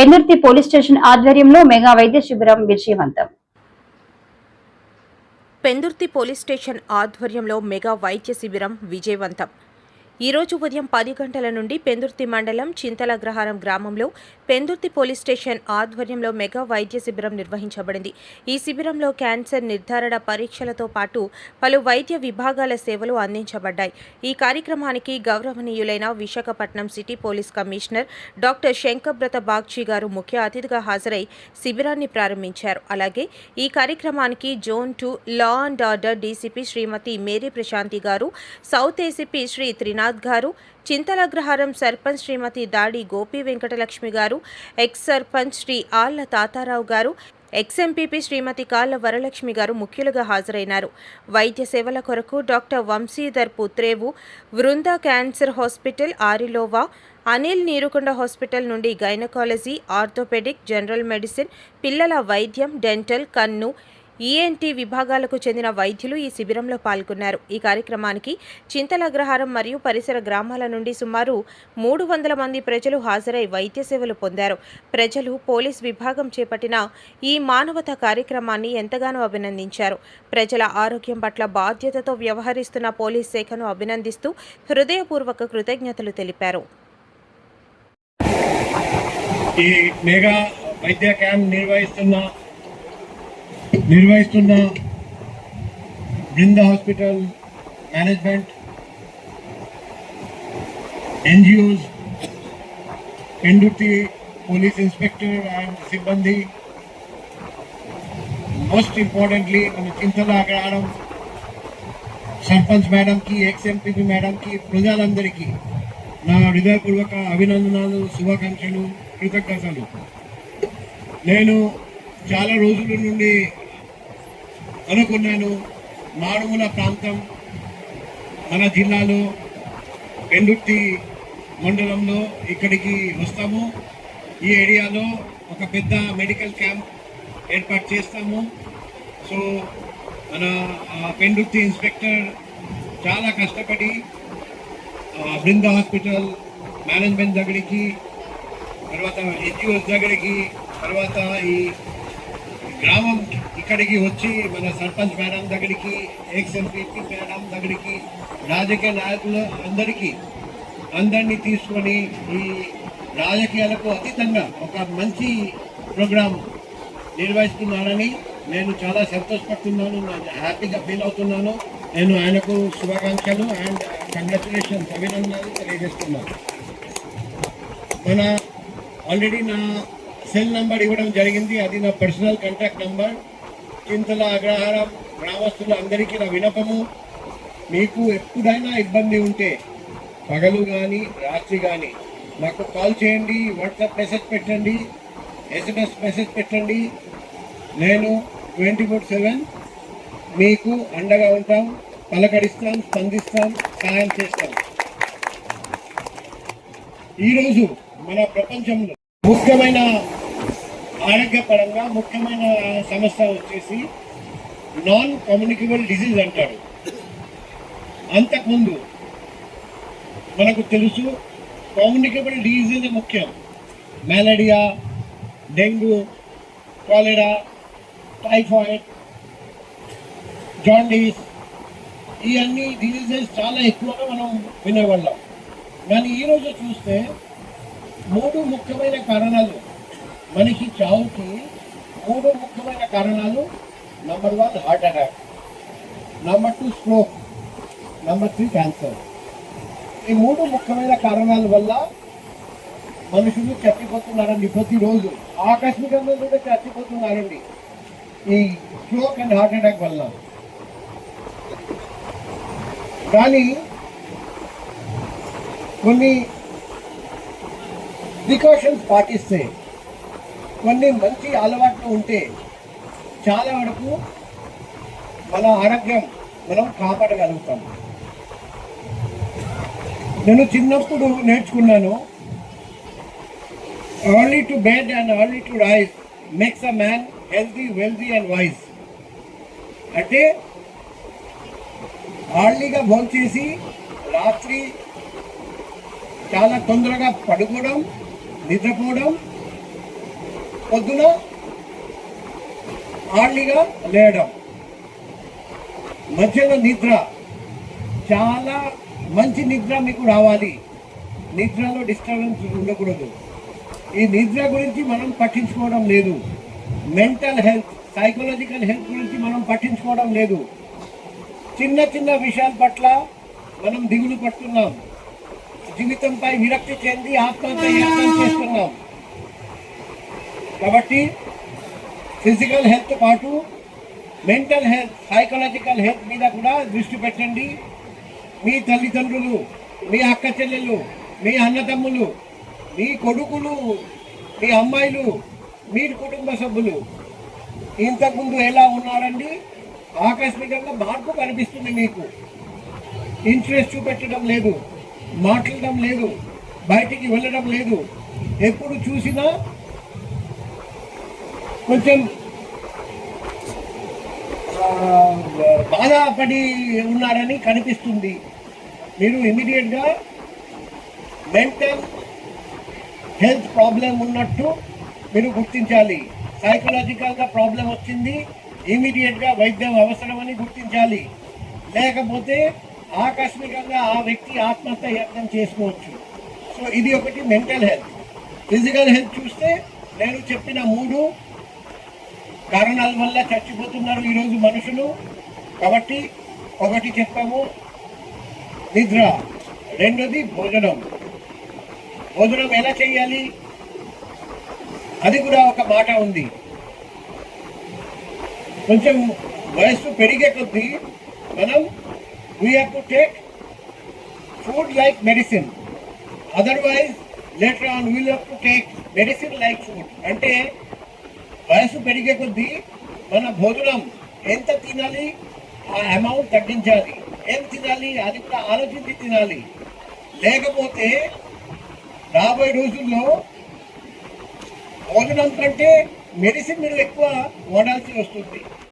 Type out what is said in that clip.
Pendurthi police station ఆధ్వర్యంలో mega వైద్య శిబిరం విజయవంతం. పెందుర్తి పోలీస్ స్టేషన్ ఆధ్వర్యంలో మెగా వైద్య శిబిరం విజయవంతం. ఈరోజు ఉదయం పది గంటల నుండి పెందుర్తి మండలం చింతలగ్రహారం గ్రామంలో పెందుర్తి పోలీస్ స్టేషన్ ఆధ్వర్యంలో మెగా వైద్య శిబిరం నిర్వహించబడింది. ఈ శిబిరంలో క్యాన్సర్ నిర్ధారణ పరీక్షలతో పాటు పలు వైద్య విభాగాల సేవలు అందించబడ్డాయి. ఈ కార్యక్రమానికి గౌరవనీయులైన Visakhapatnam city police commissioner doctor Shankhabrata Bagchi garu ముఖ్య అతిథిగా హాజరై శిబిరాన్ని ప్రారంభించారు. అలాగే ఈ కార్యక్రమానికి zone two law and order DCP Shrimati Mary Prashanti garu south ACP Shri Trinath గారు చింతలగ్రహారం సర్పంచ్ శ్రీమతి దాడి గోపి వెంకటలక్ష్మి గారు ఎక్స్ సర్పంచ్ శ్రీ ఆళ్ళ తాతారావు గారు ఎక్స్ఎంపీపీ శ్రీమతి కాళ్ళ వరలక్ష్మి గారు ముఖ్యులుగా హాజరైనారు. వైద్య సేవల కొరకు doctor Vamsidhar Putrevu Vrinda cancer hospital Arilova Anil Nirukonda hospital నుండి గైనకాలజీ ఆర్థోపెడిక్ జనరల్ మెడిసిన్ పిల్లల వైద్యం డెంటల్ కన్ను ఈఎన్టీ విభాగాలకు చెందిన వైద్యులు ఈ శిబిరంలో పాల్గొన్నారు. ఈ కార్యక్రమానికి చింతలగ్రహారం మరియు పరిసర గ్రామాల నుండి సుమారు మూడు వందల మంది ప్రజలు హాజరై వైద్య సేవలు పొందారు. ప్రజలు పోలీస్ విభాగం చేపట్టిన ఈ మానవత కార్యక్రమాన్ని ఎంతగానో అభినందించారు. ప్రజల ఆరోగ్యం పట్ల బాధ్యతతో వ్యవహరిస్తున్న పోలీస్ శాఖను అభినందిస్తూ హృదయపూర్వక కృతజ్ఞతలు తెలిపారు. ఈ మెగా వైద్య క్యాంప్ నిర్వహిస్తున్న నిర్వహిస్తున్న Brinda hospital management NGOs Pendurthi police inspector and సిబ్బంది. మోస్ట్ ఇంపార్టెంట్లీ మన చింతల అగ్రహారం సర్పంచ్ మేడంకి ఎక్స్ ఎంపీపీ మేడంకి ప్రజలందరికీ నా హృదయపూర్వక అభినందనలు శుభాకాంక్షలు కృతజ్ఞతలు. నేను చాలా రోజుల నుండి అనుకున్నాను మారుమూల ప్రాంతం మన జిల్లాలో పెందుర్తి మండలంలో ఇక్కడికి వస్తాము. ఈ ఏరియాలో ఒక పెద్ద మెడికల్ క్యాంప్ ఏర్పాటు చేస్తాము. సో మన పెండుర్తి ఇన్స్పెక్టర్ చాలా కష్టపడి బృంద హాస్పిటల్ మేనేజ్మెంట్ దగ్గరికి తర్వాత ఎన్జిఓస్ దగ్గరికి తర్వాత ఈ గ్రామం ఇక్కడికి వచ్చి మన సర్పంచ్ మేడం దగ్గరికి ఎక్స్ ఎంపీపీ మేడం దగ్గరికి రాజకీయ నాయకులు అందరికీ అందరినీ తీసుకొని ఈ రాజకీయాలకు అతీతంగా ఒక మంచి ప్రోగ్రాం నిర్వహిస్తున్నానని నేను చాలా సంతోషపడుతున్నాను నా- హ్యాపీగా ఫీల్ అవుతున్నాను. నేను ఆయనకు శుభాకాంక్షలు అండ్ కంగ్రాచులేషన్స్ అభినందనలు తెలియజేస్తున్నాను. మన ఆల్రెడీ నా సెల్ నంబర్ ఇవ్వడం జరిగింది. అది నా personal contact number. Chintala Agraharam గ్రామస్తులు అందరికీ నా వినపము మీకు ఎప్పుడైనా ఇబ్బంది ఉంటే పగలు కానీ రాత్రి కానీ నాకు కాల్ చేయండి. వాట్సాప్ మెసేజ్ పెట్టండి. ఎస్ఎంఎస్ మెసేజ్ పెట్టండి. నేను ట్వంటీ ఫోర్ సెవెన్ మీకు అండగా ఉంటాం పలకరిస్తాం స్పందిస్తాం సహాయం చేస్తాం. ఈరోజు మన ప్రపంచంలో ముఖ్యమైన ఆరోగ్యపరంగా ముఖ్యమైన సమస్య వచ్చేసి నాన్ కమ్యూనికబుల్ డిజీజ్ అంటారు. అంతకుముందు మనకు తెలుసు కమ్యూనికబుల్ డిజీజ్ ముఖ్యం. Malaria dengue cholera typhoid jaundice ఇవన్నీ డిజీజెస్ చాలా ఎక్కువగా మనం వినేవాళ్ళం. కానీ ఈరోజు చూస్తే మూడు ముఖ్యమైన కారణాలు మనిషి చావుకి మూడు ముఖ్యమైన కారణాలు. Number one heart attack number two stroke number three cancer ఈ మూడు ముఖ్యమైన కారణాల వల్ల మనుషులు చచ్చిపోతున్నారండి ప్రతిరోజు. ఆకస్మికంగా కూడా చచ్చిపోతున్నారండి. ఈ స్ట్రోక్ అండ్ హార్ట్ అటాక్ వల్ల. కానీ కొన్ని ప్రికాషన్స్ పాటిస్తే కొన్ని మంచి అలవాట్లు ఉంటే చాలా వరకు మన ఆరోగ్యం మనం కాపాడగలుగుతాం. నేను చిన్నప్పుడు నేర్చుకున్నాను early to bed and early to rise makes a man healthy wealthy and wise అంటే ఆర్లీగా భోంచేసి రాత్రి చాలా తొందరగా పడుకోవడం నిద్రపోవడం పొద్దున ఆర్లీగా లేయడం మధ్యలో నిద్ర. చాలా మంచి నిద్ర మీకు రావాలి. నిద్రలో డిస్టర్బెన్స్ ఉండకూడదు. ఈ నిద్ర గురించి మనం పట్టించుకోవడం లేదు. మెంటల్ హెల్త్ సైకలాజికల్ హెల్త్ గురించి మనం పట్టించుకోవడం లేదు. చిన్న చిన్న విషయాల పట్ల మనం దిగులు పడుతున్నాం. జీవితంపై విరక్తి చెంది ఆత్మహత్య చేస్తున్నాం. కాబట్టి ఫిజికల్ హెల్త్ పాటు మెంటల్ హెల్త్ సైకలాజికల్ హెల్త్ మీద కూడా దృష్టి పెట్టండి. మీ తల్లిదండ్రులు మీ అక్క చెల్లెళ్ళు మీ అన్నదమ్ములు మీ కొడుకులు మీ అమ్మాయిలు మీ కుటుంబ సభ్యులు ఇంతకుముందు ఎలా ఉన్నారండి? ఆకస్మికంగా మార్పు కనిపిస్తుంది మీకు. ఇంట్రెస్ట్ చూపెట్టడం లేదు మాట్లాడడం లేదు బయటికి వెళ్ళడం లేదు. ఎప్పుడు చూసినా కొంచెం బాధపడి ఉన్నారని కనిపిస్తుంది. మీరు ఇమీడియట్గా మెంటల్ హెల్త్ ప్రాబ్లం ఉన్నట్టు మీరు గుర్తించాలి. సైకలాజికల్గా ప్రాబ్లం వచ్చింది ఇమీడియట్గా వైద్యం అవసరమని గుర్తించాలి. లేకపోతే ఆకస్మికంగా ఆ వ్యక్తి ఆత్మహత్య యత్నం చేసుకోవచ్చు. సో ఇది ఒకటి మెంటల్ హెల్త్. ఫిజికల్ హెల్త్ చూస్తే నేను చెప్పిన మూడు కారణాల వల్ల చచ్చిపోతున్నారు ఈరోజు మనుషులు. కాబట్టి ఒకటి చెప్పాము. నిద్ర. రెండోది భోజనం. భోజనం ఎలా చేయాలి? అది కూడా ఒక మాట ఉంది. కొంచెం వయస్సు పెరిగే కొద్దీ మనం we have to take food like medicine otherwise later on we have to take medicine like food అంటే వయసు పెరిగే కొద్దీ మన భోజనం ఎంత తినాలి ఆ అమౌంట్ తగ్గించాలి ఏం తినాలి అది కూడా ఆలోచించి తినాలి. లేకపోతే రాబోయే రోజుల్లో భోజనం కంటే మెడిసిన్ మీరు ఎక్కువ వాడాల్సి వస్తుంది.